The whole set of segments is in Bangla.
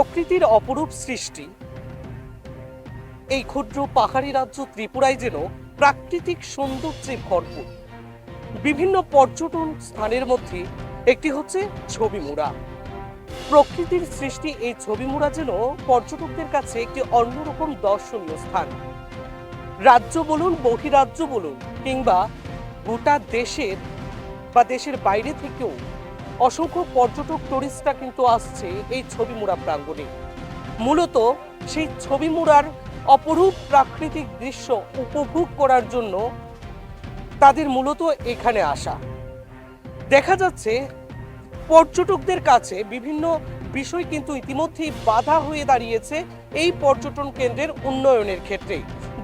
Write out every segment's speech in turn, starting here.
প্রকৃতির অপরূপ সৃষ্টি। এই ক্ষুদ্র পাহাড়ি রাজ্য ত্রিপুরায় যেন প্রাকৃতিক সৌন্দর্যে ভরপুর। বিভিন্ন পর্যটন স্থানের মধ্যে একটি হচ্ছে ছবিমুড়া। প্রকৃতির সৃষ্টি এই ছবিমুড়া যেন পর্যটকদের কাছে একটি অন্যরকম দর্শনীয় স্থান। রাজ্য বলুন, বহিরাজ্য বলুন, কিংবা গোটা দেশের বা দেশের বাইরে থেকেও অসংখ্য পর্যটক টুরিস্টরা কিন্তু আসছে এই ছবিমুড়া প্রাঙ্গণে। মূলত সেই ছবিমুড়ার অপরূপ প্রাকৃতিক দৃশ্য উপভোগ করার জন্য তাদের মূলত এখানে আসা। দেখা যাচ্ছে পর্যটকদের কাছে বিভিন্ন বিষয় কিন্তু ইতিমধ্যেই বাধা হয়ে দাঁড়িয়েছে এই পর্যটন কেন্দ্রের উন্নয়নের ক্ষেত্রে।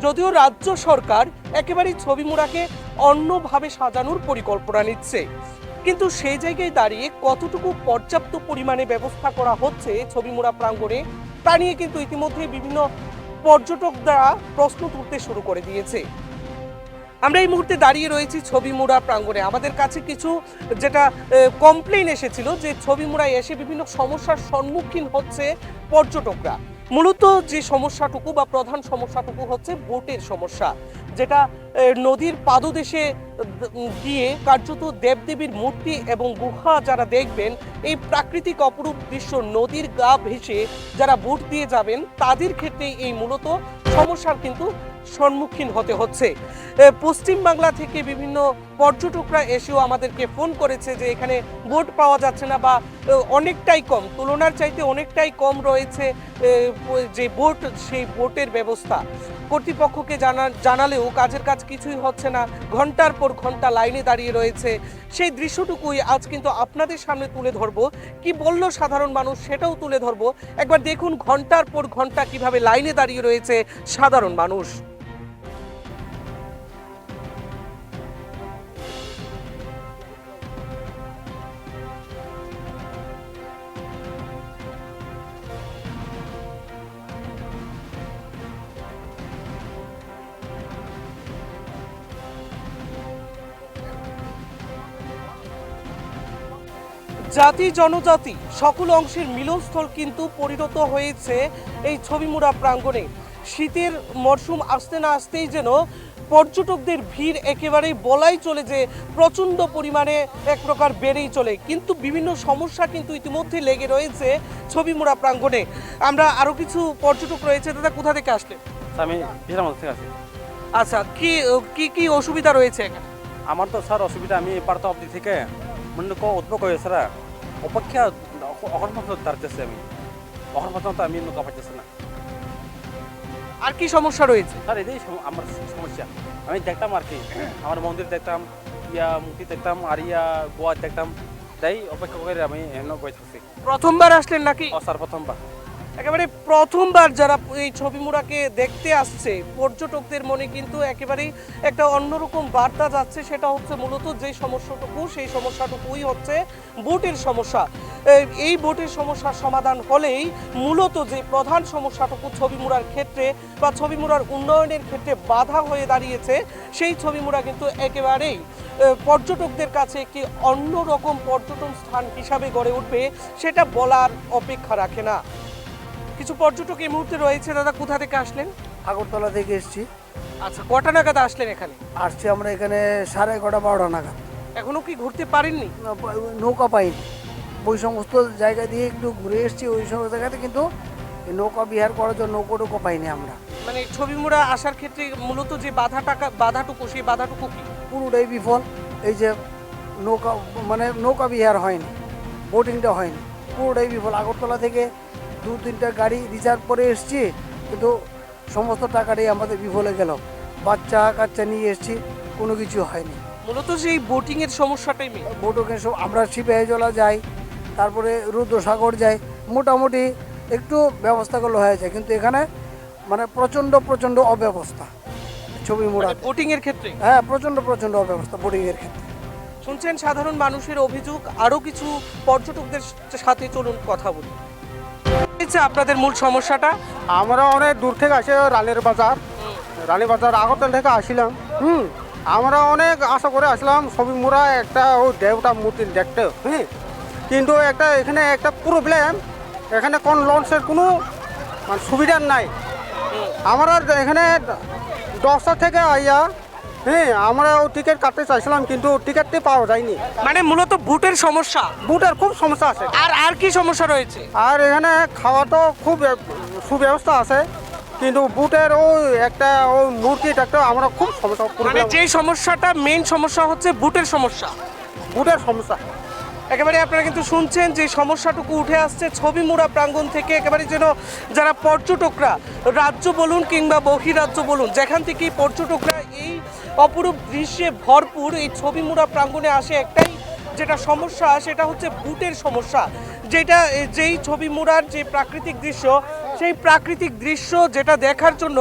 যদিও রাজ্য সরকার একেবারেই ছবিমুড়াকে অন্যভাবে সাজানোর পরিকল্পনা নিচ্ছে। কিন্তু সেই জায়গায় দাঁড়িয়ে কতটুকু পর্যাপ্ত পরিমাণে ব্যবস্থা করা হচ্ছে ছবিমুড়া প্রাঙ্গণে, তা নিয়ে কিন্তু ইতিমধ্যে বিভিন্ন পর্যটকরা প্রশ্ন তুলতে শুরু করে দিয়েছে। আমরা এই মুহূর্তে দাঁড়িয়ে রয়েছি ছবিমুড়া প্রাঙ্গণে। আমাদের কাছে কিছু যেটা কমপ্লেন এসেছিল যে ছবিমুড়ায় এসে বিভিন্ন সমস্যার সম্মুখীন হচ্ছে পর্যটকরা। মূলত যে সমস্যাটুকু বা প্রধান সমস্যাটুকু হচ্ছে বোটের সমস্যা, যেটা নদীর পাদদেশে গিয়ে কার্যত দেবদেবীর মূর্তি এবং গুহা যারা দেখবেন, এই প্রাকৃতিক অপরূপ দৃশ্য নদীর গা ভেসে যারা বোট দিয়ে যাবেন, তাদের ক্ষেত্রে এই মূলত সমস্যার কিন্তু সম্মুখীন হতে হচ্ছে। পশ্চিমবাংলা থেকে বিভিন্ন পর্যটকরা এসেও আমাদেরকে ফোন করেছে যে এখানে বোট পাওয়া যাচ্ছে না বা অনেকটাই কম, তুলনার চাইতে অনেকটাই কম রয়েছে যে বোট, সেই বোটের ব্যবস্থা। কর্তৃপক্ষকে জানা, জানালেও কাজের কাজ কিছুই হচ্ছে না, ঘণ্টার পর ঘণ্টা লাইনে দাঁড়িয়ে রয়েছে। সেই দৃশ্যটুকুই আজ কিন্তু আপনাদের সামনে তুলে ধরবো। কি বলল সাধারণ মানুষ সেটাও তুলে ধরবো। একবার দেখুন ঘণ্টার পর ঘণ্টা কীভাবে লাইনে দাঁড়িয়ে রয়েছে সাধারণ মানুষ। জাতি জনজাতি সকল অংশের মিলনস্থল কিন্তু পরিণত হয়েছে এই ছবিমুড়া প্রাঙ্গণে। শীতের মরশুম আসতে না আসতেই যেন পর্যটকদের ভিড় একেবারেই বলাই চলে যে প্রচণ্ড পরিমাণে এক প্রকার বেড়েই চলে। কিন্তু বিভিন্ন সমস্যা কিন্তু ইতিমধ্যে লেগে রয়েছে ছবিমুড়া প্রাঙ্গণে। আমরা আরও কিছু পর্যটক রয়েছে দাদা কোথা থেকে আসলে আমি থেকে আছি আচ্ছা কি কি কি অসুবিধা রয়েছে আমার তো স্যার অসুবিধা আমি পার্থ অবধি থেকে মনে কো উদ্ভব হয়ে স্যার অপেক্ষা অহর মতো আমি অহর মতো তো আমি নৌকা পাইতেছি না। আর কি সমস্যা রয়েছে? স্যার এটাই আমার সমস্যা। আমি দেখতাম আর কি। আমার মন্দির দেখতাম ইয়া মূর্তি দেখতাম আর ইয়া গোয়া দেখতাম। তাই অপেক্ষা করে আমি এনে বই থাকছি। প্রথমবার আসলেন নাকি? স্যার প্রথমবার একেবারে প্রথমবার যারা এই ছবিমুড়াকে দেখতে আসছে, পর্যটকদের মনে কিন্তু একেবারেই একটা অন্যরকম বার্তা যাচ্ছে, সেটা হচ্ছে মূলত যে সমস্যাটুকু, সেই সমস্যাটুকুই হচ্ছে বোটের সমস্যা। এই- বোটের সমস্যার সমাধান হলেই মূলত যে প্রধান সমস্যাটুকু ছবিমুড়ার ক্ষেত্রে বা ছবিমুড়ার উন্নয়নের ক্ষেত্রে বাধা হয়ে দাঁড়িয়েছে, সেই ছবিমুড়া কিন্তু একেবারেই পর্যটকদের কাছে একটি অন্যরকম পর্যটন স্থান হিসাবে গড়ে উঠবে, সেটা বলার অপেক্ষা রাখে না। কিছু পর্যটক এই মুহূর্তে রয়েছে। দাদা কোথা থেকে আসলেন? আগরতলা থেকে এসেছি। আচ্ছা কটা নাগাদ আসলেন এখানে? আসছি আমরা এখানে সাড়ে এগারোটা বারোটা নাগাদ। এখনও কি ঘুরতে পারেননি? নৌকা পাইনি। ওই সমস্ত জায়গা দিয়ে একটু ঘুরে এসেছি ওই সমস্ত জায়গাতে কিন্তু এই নৌকা বিহার করার জন্য নৌকো টুকু পাইনি আমরা। মানে ছবি মোড়া আসার ক্ষেত্রে মূলত যে বাধা টাকা বাধাটুকু সেই বাধাটুকু কি? পুরোটাই বিফল। এই যে নৌকা মানে নৌকা বিহার হয়নি বোটিংটা হয়নি পুরোটাই বিফল। আগরতলা থেকে দু তিনটা গাড়ি রিজার্ভ করে এসেছি কিন্তু সমস্ত টাকাটাই আমাদের বিফলে গেল। বাচ্চা কাচ্চা নিয়ে এসেছি কোনো কিছু হয়নি। মূলত সেই বোটিং এর সমস্যাটাই মেন বোটকে সব আমরা শিবাহজলা যাই তারপরে রুদ্রসাগর যাই মোটামুটি একটু ব্যবস্থাগুলো হয়েছে কিন্তু এখানে মানে প্রচণ্ড প্রচণ্ড অব্যবস্থা। ছবি মোড়াতে। বোটিং এর ক্ষেত্রে? হ্যাঁ প্রচণ্ড প্রচণ্ড অব্যবস্থা বোটিংয়ের ক্ষেত্রে। শুনছেন সাধারণ মানুষের অভিযোগ আরও কিছু পর্যটকদের সাথে চলুন কথা বলি। আপনাদের মূল সমস্যাটা? আমরা অনেক দূর থেকে আসে রালের বাজার। রানী বাজার আগরতলা থেকে আসিলাম হুম? আমরা অনেক আশা করে আসলাম ছবি মোড়া একটা ওই দেবতা মূর্তি দেখতে হুম? কিন্তু একটা এখানে একটা প্রবলেম এখানে কোন লঞ্চের কোনো মানে সুবিধার নাই। আমরা এখানে দশটা থেকে আইয়া হ্যাঁ আমরা ও টিকিট কাটতে চাইছিলাম কিন্তু টিকিটটি পাওয়া যায়নি। মানে মূলত বুটের সমস্যা? বুটের খুব সমস্যা আছে। আর আর কি সমস্যা রয়েছে? আর এখানে খাওয়া তো খুব সুব্যবস্থা আছে কিন্তু বুটের ওই একটা ওই মূর্তিটা একটা আমরা খুব সমস্যা মানে যে সমস্যাটা মেইন সমস্যা হচ্ছে বুটের সমস্যা। বুটের সমস্যা। একেবারে আপনারা কিন্তু শুনছেন যে সমস্যাটুকু উঠে আসছে ছবি মুড়া প্রাঙ্গণ থেকে একেবারে যেন যারা পর্যটকরা রাজ্য বলুন কিংবা বহিরাজ্য বলুন যেখান থেকে পর্যটকরা এই অপরূপ দৃশ্যে ভরপুর এই ছবি মুড়া প্রাঙ্গণে আসে একটাই যেটা সমস্যা, সেটা হচ্ছে বুটের সমস্যা। যেটা, যেই ছবি মুড়ার যে প্রাকৃতিক দৃশ্য, সেই প্রাকৃতিক দৃশ্য যেটা দেখার জন্য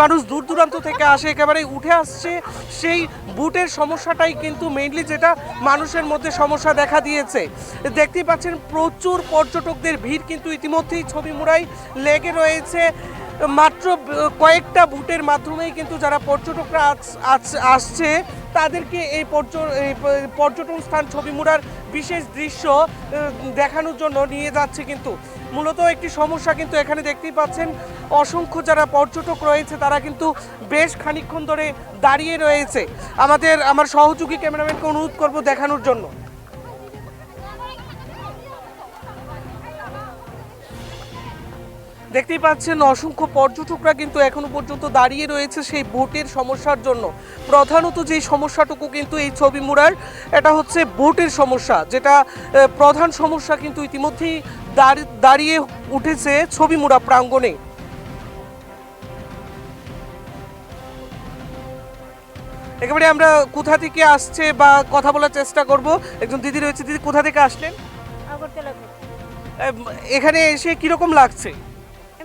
মানুষ দূর দূরান্ত থেকে আসে একেবারে উঠে আসছে, সেই বুটের সমস্যাটাই কিন্তু মেইনলি যেটা মানুষের মধ্যে সমস্যা দেখা দিয়েছে। দেখতেই পাচ্ছেন প্রচুর পর্যটকদের ভিড় কিন্তু ইতিমধ্যেই ছবি মুড়াই লেগে রয়েছে। মাত্র কয়েকটা ভোটের মাধ্যমেই কিন্তু যারা পর্যটকরা আস- আস- আসছে, তাদেরকে এই পর্য- এই পর্যটন স্থান ছবি মুড়ার বিশেষ দৃশ্য দেখানোর জন্য নিয়ে যাচ্ছে কিন্তু। মূলত একটি সমস্যা কিন্তু এখানে দেখতেই পাচ্ছেন, অসংখ্য যারা পর্যটক রয়েছে, তারা কিন্তু বেশ খানিকক্ষণ ধরে দাঁড়িয়ে রয়েছে। আমাদের, আমার সহযোগী ক্যামেরাম্যানকে অনুরোধ করব দেখানোর জন্য। দেখতেই পাচ্ছেন অসংখ্য পর্যটকরা কিন্তু এখনও পর্যন্ত দাঁড়িয়ে রয়েছে সেই বোটের সমস্যার জন্য। প্রধানত যেই সমস্যাটুকু কিন্তু এই ছবি মুড়ার এটা হচ্ছে বোটের সমস্যা যেটা প্রধান সমস্যা কিন্তু ইতিমধ্যেই দাঁড়ি- দাঁড়িয়ে উঠেছে ছবি মুড়া প্রাঙ্গণে। একেবারে আমরা কোথা থেকে আসছে বা কথা বলার চেষ্টা করব? একজন দিদি রয়েছে দিদি কোথা থেকে আসলেন? এখানে এসে কীরকম লাগছে?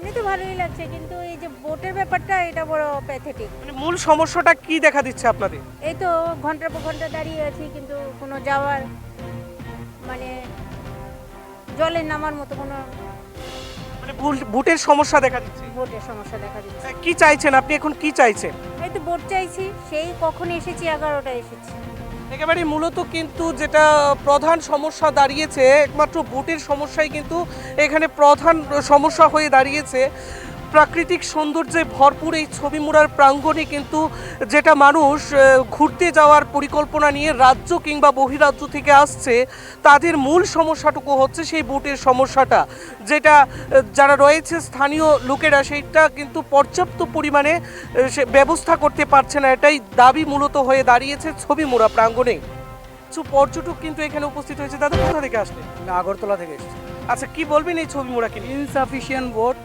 এমনি তো ভালোই লাগছে কিন্তু এই যে বোটের ব্যাপারটা এটা বড় প্যাথেটিক মানে মূল সমস্যাটা কি দেখা দিচ্ছে আপনাদের? এই তো ঘণ্টার পর ঘণ্টা দাঁড়িয়ে আছি কিন্তু কোনো যাওয়ার মানে জলে নামার মতো কোনো মানে বুটের সমস্যা দেখা দিচ্ছে? বোটের সমস্যা দেখা দিচ্ছে। কি চাইছেন? আপনি এখন কি চাইছেন? এই তো বোট চাইছি সেই কখন এসেছি এগারোটা এসেছি। একেবারে মূলত কিন্তু যেটা প্রধান সমস্যা দাঁড়িয়েছে, একমাত্র বুটের সমস্যাই কিন্তু এখানে প্রধান সমস্যা হয়ে দাঁড়িয়েছে। প্রাকৃতিক সৌন্দর্যে ভরপুর এই ছবি মুড়ার প্রাঙ্গণে কিন্তু যেটা মানুষ ঘুরতে যাওয়ার পরিকল্পনা নিয়ে রাজ্য কিংবা বহিরাজ্য থেকে আসছে তাদের মূল সমস্যাটুকু হচ্ছে সেই বুটের সমস্যাটা। যেটা যারা রয়েছে স্থানীয় লোকেরা সেইটা কিন্তু পর্যাপ্ত পরিমাণে সে ব্যবস্থা করতে পারছে না এটাই দাবি মূলত হয়ে দাঁড়িয়েছে ছবি মুড়া প্রাঙ্গণে। কিছু পর্যটক কিন্তু এখানে উপস্থিত হয়েছে। তাদের কোথা থেকে আসলে আগরতলা থেকে এসেছি। আচ্ছা কি বলবেন এই ছবি মুড়াকে নিয়ে? Insufficient boat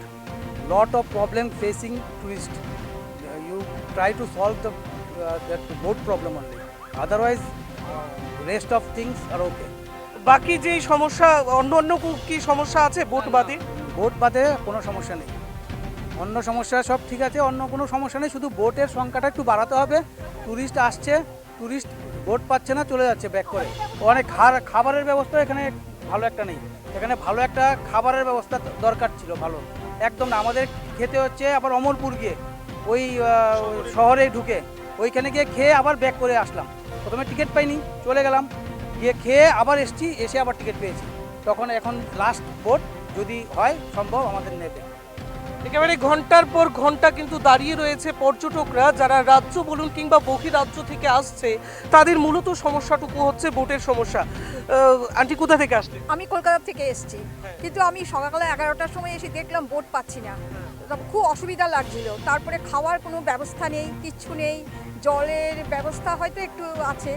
lot of problem facing tourist. Uh, you try to solve the uh, that boat problem only. Otherwise uh, rest of things are okay. বাকি যে সমস্যা অন্য অন্য কো- সমস্যা আছে বোট বাদে? বোট বাদে কোনো সমস্যা নেই। অন্য সমস্যা সব ঠিক আছে অন্য কোনো সমস্যা নেই শুধু বোটের সংখ্যাটা একটু বাড়াতে হবে। টুরিস্ট আসছে টুরিস্ট বোট পাচ্ছে না চলে যাচ্ছে ব্যাক করে। অনেক খার- খাবারের ব্যবস্থা এখানে ভালো একটা নেই। এখানে ভালো একটা খাবারের ব্যবস্থা দরকার ছিল ভালো। একদম না আমাদের খেতে হচ্ছে আবার অমরপুর গিয়ে ওই শহরে। ঢুকে। ওইখানে গিয়ে খেয়ে আবার ব্যাক করে আসলাম। প্রথমে টিকিট পাইনি চলে গেলাম। গিয়ে খেয়ে আবার এসছি এসে আবার টিকিট পেয়েছি। তখন এখন লাস্ট বোট যদি হয় সম্ভব আমাদের নেবে। একেবারে ঘণ্টার পর ঘণ্টা কিন্তু দাঁড়িয়ে রয়েছে পর্যটকরা যারা রাজ্য বলুন কিংবা বহিরাজ্য থেকে আসছে তাদের মূলত সমস্যাটুকু হচ্ছে বোটের সমস্যা। আন্টি কোথা থেকে আসলে আমি কলকাতা থেকে এসেছি। কিন্তু আমি সকালবেলা এগারোটার সময় এসে দেখলাম বোট পাচ্ছি না। খুব অসুবিধা লাগছিল। তারপরে খাওয়ার কোনো ব্যবস্থা নেই কিচ্ছু নেই। জলের ব্যবস্থা হয়তো একটু আছে।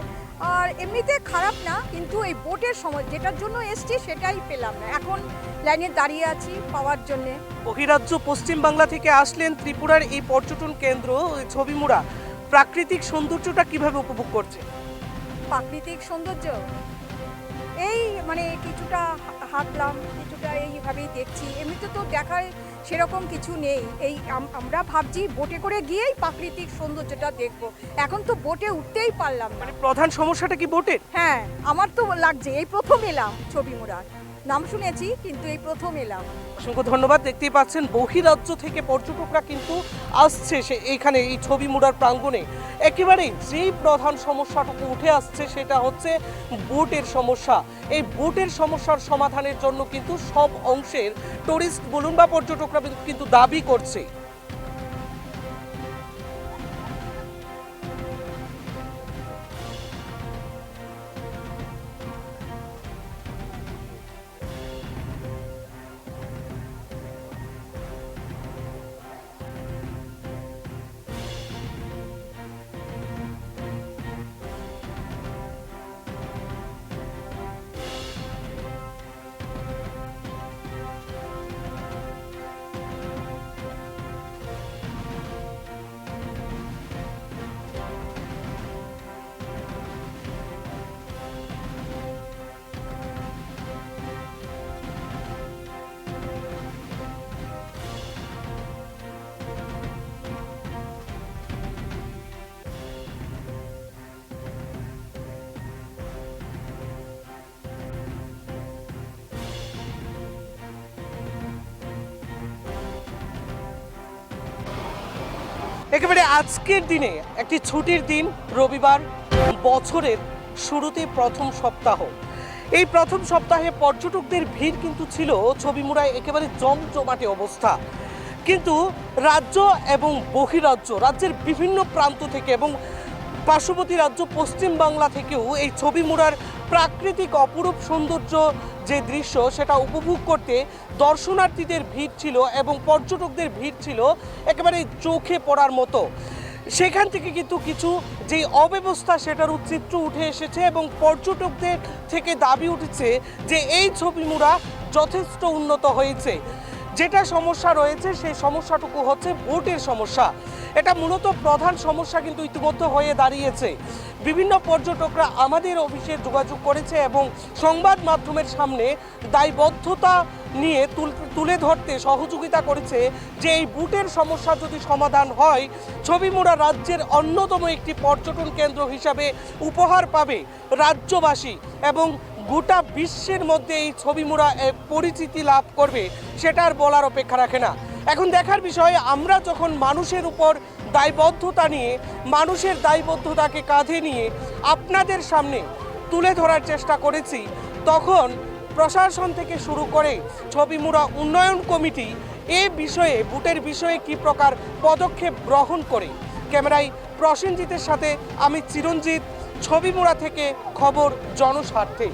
আর এমনিতে খারাপ না কিন্তু এই বোটের সময় যেটার জন্য এসছি সেটাই পেলাম না। এখন লাইনে দাঁড়িয়ে আছি পাওয়ার জন্যে। বহিরাজ্য পশ্চিমবাংলা থেকে আসলেন ত্রিপুরার এই পর্যটন কেন্দ্র ওই ছবিমুড়া। প্রাকৃতিক সৌন্দর্যটা কীভাবে উপভোগ করছে? প্রাকৃতিক সৌন্দর্য? এই মানে কিছুটা হাঁটলাম কিছুটা এইভাবেই দেখছি। এমনিতে তো দেখার সেরকম কিছু নেই। এই আম- আমরা ভাবছি বোটে করে গিয়েই প্রাকৃতিক সৌন্দর্যটা দেখব। এখন তো বোটে উঠতেই পারলাম মানে প্রধান সমস্যাটা কি বোটের? হ্যাঁ আমার তো লাগছে। এই প্রথম এলাম ছবি মোড়ার নাম শুনেছি, কিন্তু এই প্রথম এলাম। অসংখ্য ধন্যবাদ, দেখতেই পাচ্ছেন, বহিরাজ্য থেকে পর্যটকরা কিন্তু আসছে সে এইখানে, এই ছবি মুড়ার প্রাঙ্গণে। একেবারে যেই প্রধান সমস্যাটুকু উঠে আসছে, সেটা হচ্ছে বোটের সমস্যা। এই বোটের সমস্যার সমাধানের জন্য কিন্তু সব অংশের টুরিস্ট বলুন বা পর্যটকরা কিন্তু দাবি করছে। একেবারে আজকের দিনে একটি ছুটির দিন, রবিবার বছরের শুরুতে প্রথম সপ্তাহ। এই প্রথম সপ্তাহে পর্যটকদের ভিড় কিন্তু ছিল ছবিমুড়ায় একেবারে জমজমাটে অবস্থা। কিন্তু রাজ্য এবং বহিরাজ্য, রাজ্যের বিভিন্ন প্রান্ত থেকে এবং পার্শ্ববর্তী রাজ্য পশ্চিমবাংলা থেকেও এই ছবি মুড়ার প্রাকৃতিক অপরূপ সৌন্দর্য যে দৃশ্য, সেটা উপভোগ করতে দর্শনার্থীদের ভিড় ছিল এবং পর্যটকদের ভিড় ছিল একেবারে চোখে পড়ার মতো। সেখান থেকে কিন্তু কিছু যে অব্যবস্থা, সেটার চিত্র উঠে এসেছে এবং পর্যটকদের থেকে দাবি উঠেছে যে এই ছবি মুড়া যথেষ্ট উন্নত হয়েছে। যেটা সমস্যা রয়েছে, সেই সমস্যাটুকু হচ্ছে ভোটের সমস্যা। এটা মূলত প্রধান সমস্যা কিন্তু ইতিমধ্যে হয়ে দাঁড়িয়েছে। বিভিন্ন পর্যটকরা আমাদের অফিসে যোগাযোগ করেছে এবং সংবাদ মাধ্যমের সামনে দায়বদ্ধতা নিয়ে তুলে ধরতে সহযোগিতা করেছে যে এই বুটের সমস্যা যদি সমাধান হয়, ছবিমুড়া রাজ্যের অন্যতম একটি পর্যটন কেন্দ্র হিসাবে উপহার পাবে রাজ্যবাসী এবং গোটা বিশ্বের মধ্যে এই ছবিমুড়া এক পরিচিতি লাভ করবে, সেটা আর বলার অপেক্ষা রাখে না। এখন দেখার বিষয়, আমরা যখন মানুষের উপর দায়বদ্ধতা নিয়ে, মানুষের দায়বদ্ধতাকে কাঁধে নিয়ে আপনাদের সামনে তুলে ধরার চেষ্টা করেছি, তখন প্রশাসন থেকে শুরু করে ছবিমুড়া উন্নয়ন কমিটি এ বিষয়ে, বুটের বিষয়ে কি প্রকার পদক্ষেপ গ্রহণ করে। ক্যামেরায় প্রসেনজিতের সাথে আমি চিরঞ্জিত ছবিমুড়া থেকে খবর জনস্বার্থে।